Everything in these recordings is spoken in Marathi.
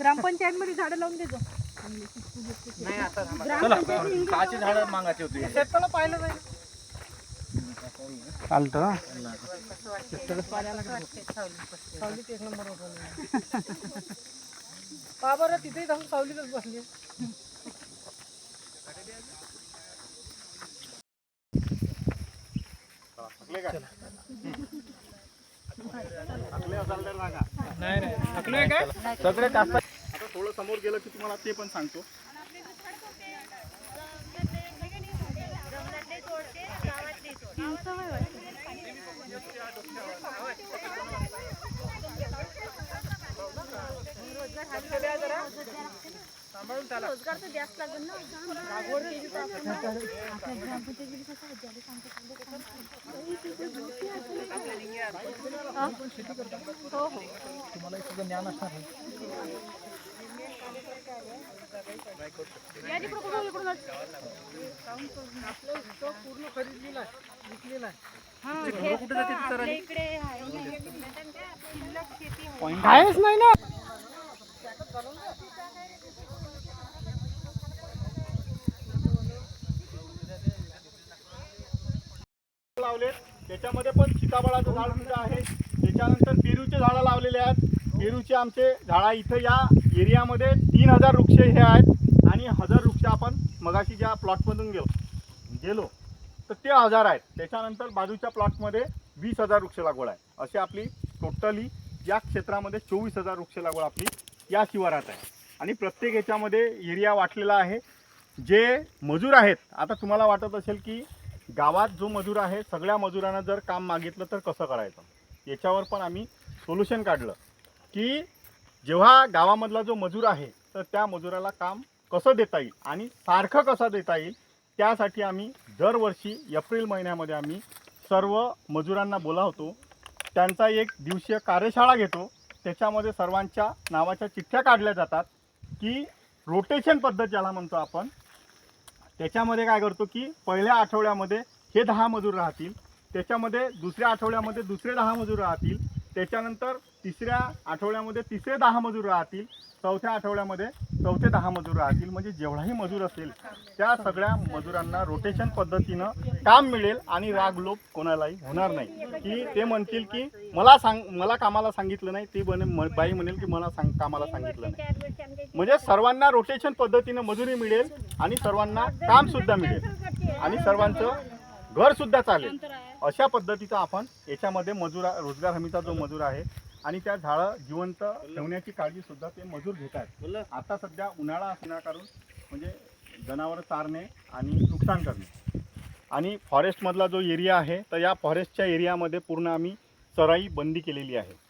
ग्रामपंचायत मध्ये झाडं लावून देतो. नाही आता काची झाडं मागायची होती. शेताला पाहिलं नाही. चालतं सावलीत एक नंबर होता पहा बरं तिथेही जाऊन सावलीतच बसली. नाही नाही काय सगळे जास्त आता थोडं समोर गेलं की तुम्हाला ते पण सांगतो. रोजगार तर जास्त लागेल ना लागवड केली तर आपण आपल्या सांगतो. हो हो या तिकडं कुठं इकडून जायचं? पूर्ण खरीदलेला आहे विकलेला आहे. आहेच नाही ना लावले त्याच्यामध्ये पण सीताफळाचं झाड सुद्धा आहे. त्याच्यानंतर पेरूचे झाडं लावलेले आहेत. पेरूचे आमचे झाडा इथं या एरियामध्ये तीन हजार वृक्ष हे आहेत. आणि हजार वृक्ष आपण मगाशी ज्या प्लॉटमधून गेलो गेलो तर ते हजार आहेत. त्याच्यानंतर बाजूच्या प्लॉटमध्ये वीस हजार वृक्ष लागवड आहे. अशी आपली टोटली या क्षेत्रामध्ये चोवीस हजार वृक्ष लागवड आपली या शिवारात आहे. आणि प्रत्येक ह्याच्यामध्ये एरिया वाटलेला आहे. जे मजूर आहेत आता तुम्हाला वाटत असेल की गावात जो मजूर आहे सगळ्या मजुरांना जर काम मागितलं तर कसं करायचं? याच्यावर पण आम्ही सोल्युशन काढलं की जेव्हा गावामधला जो मजूर आहे तर त्या मजुराला काम कसं देता येईल आणि सारखं कसं देता येईल त्यासाठी आम्ही दरवर्षी एप्रिल महिन्यामध्ये आम्ही सर्व मजुरांना बोलावतो. त्यांचा एक दिवसीय कार्यशाळा घेतो. त्याच्यामध्ये सर्वांच्या नावाच्या चिठ्ठ्या काढल्या जातात की रोटेशन पद्धत ज्याला म्हणतो आपण त्याच्यामध्ये काय करतो की पहिल्या आठवड्यामध्ये हे दहा मजूर राहतील त्याच्यामध्ये दुसऱ्या आठवड्यामध्ये दुसरे दहा मजूर राहतील त्याच्यानंतर तिसऱ्या आठवड्यामध्ये तिसरे दहा मजूर राहतील चौथ्या आठवड्यामध्ये चौथे दहा मजूर राहतील. म्हणजे जेवढाही मजूर असेल त्या सगळ्या मजुरांना रोटेशन पद्धतीनं काम मिळेल आणि राग लोप कोणालाही होणार नाही. की ते म्हणतील की मला सांग मला कामाला सांगितलं नाही ती बने बाई म्हणेल की मला सांग कामाला सांगितलं नाही. म्हणजे सर्वांना रोटेशन पद्धतीनं मजुरी मिळेल आणि सर्वांना काम सुद्धा मिळेल. आणि सर्वांचं घर सुद्धा चालेल. अशा पद्धतीचा आपण याच्यामध्ये मजुरा रोजगार हमीचा जो मजूर आहे आणि त्या झाडं जिवंत ठेवण्याची काळजी सुद्धा ते मजूर घेत आहेत. आता सध्या उन्हाळा असण्याकारून म्हणजे जनावर चारणे आणि नुकसान करणे. आणि फॉरेस्टमधला जो एरिया आहे तर या फॉरेस्टच्या एरियामध्ये पूर्ण आम्ही चराई बंदी केलेली आहे.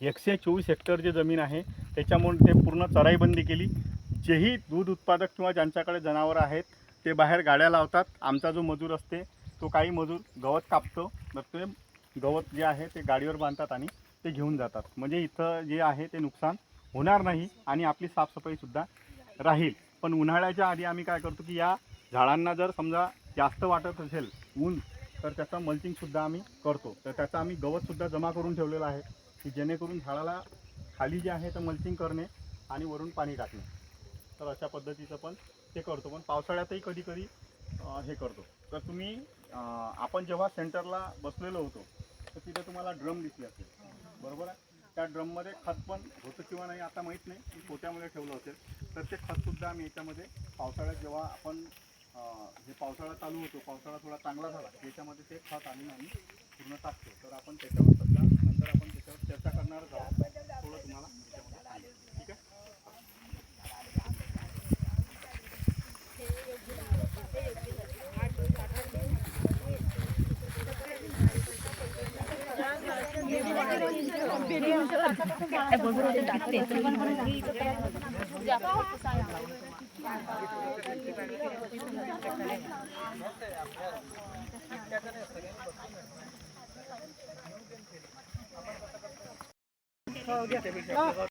एकशे चोवीस हेक्टर जे जमीन आहे त्याच्यामुळे ते पूर्ण चराईबंदी केली. जेही दूध उत्पादक किंवा ज्यांच्याकडे जनावरं आहेत ते बाहेर गाड्या लावतात. आमचा जो मजूर असते तो काही मजूर गवत कापतो. तर ते गवत जे आहे ते गाडीवर बांधतात आणि ते घेऊन जातात. म्हणजे इथं जे आहे ते नुकसान होणार नाही आणि आपली साफसफाईसुद्धा राहील. पण उन्हाळ्याच्या आधी आम्ही काय करतो की या झाडांना जर समजा जास्त वाटत असेल ऊन तर त्याचं मल्चिंगसुद्धा आम्ही करतो. तर त्याचं आम्ही गवतसुद्धा जमा करून ठेवलेलं आहे. की जेणेकरून झाडाला खाली जे आहे तर मल्चिंग करणे आणि वरून पाणी टाकणे. तर अशा पद्धतीचं पण ते करतो. पण पावसाळ्यातही कधी कधी हे करतो. तर तुम्ही आपण जेव्हा सेंटरला बसलेलो होतो तर तिथे तुम्हाला ड्रम दिसले असेल. बरोबर आहे? त्या ड्रममध्ये खत पण होतं किंवा नाही आता माहीत नाही. की पोत्यामध्ये ठेवलं असेल. तर ते खतसुद्धा आम्ही याच्यामध्ये पावसाळ्यात जेव्हा आपण जे पावसाळा चालू होतो पावसाळा थोडा चांगला झाला त्याच्यामध्ये ते खत आणून आम्ही पूर्ण टाकतो. तर आपण त्याच्यावर सध्या नंतर आपण चर्चा करणारच आहोत थोडं तुम्हाला त्याच्यामध्ये सांगेन. ठीक आहे 好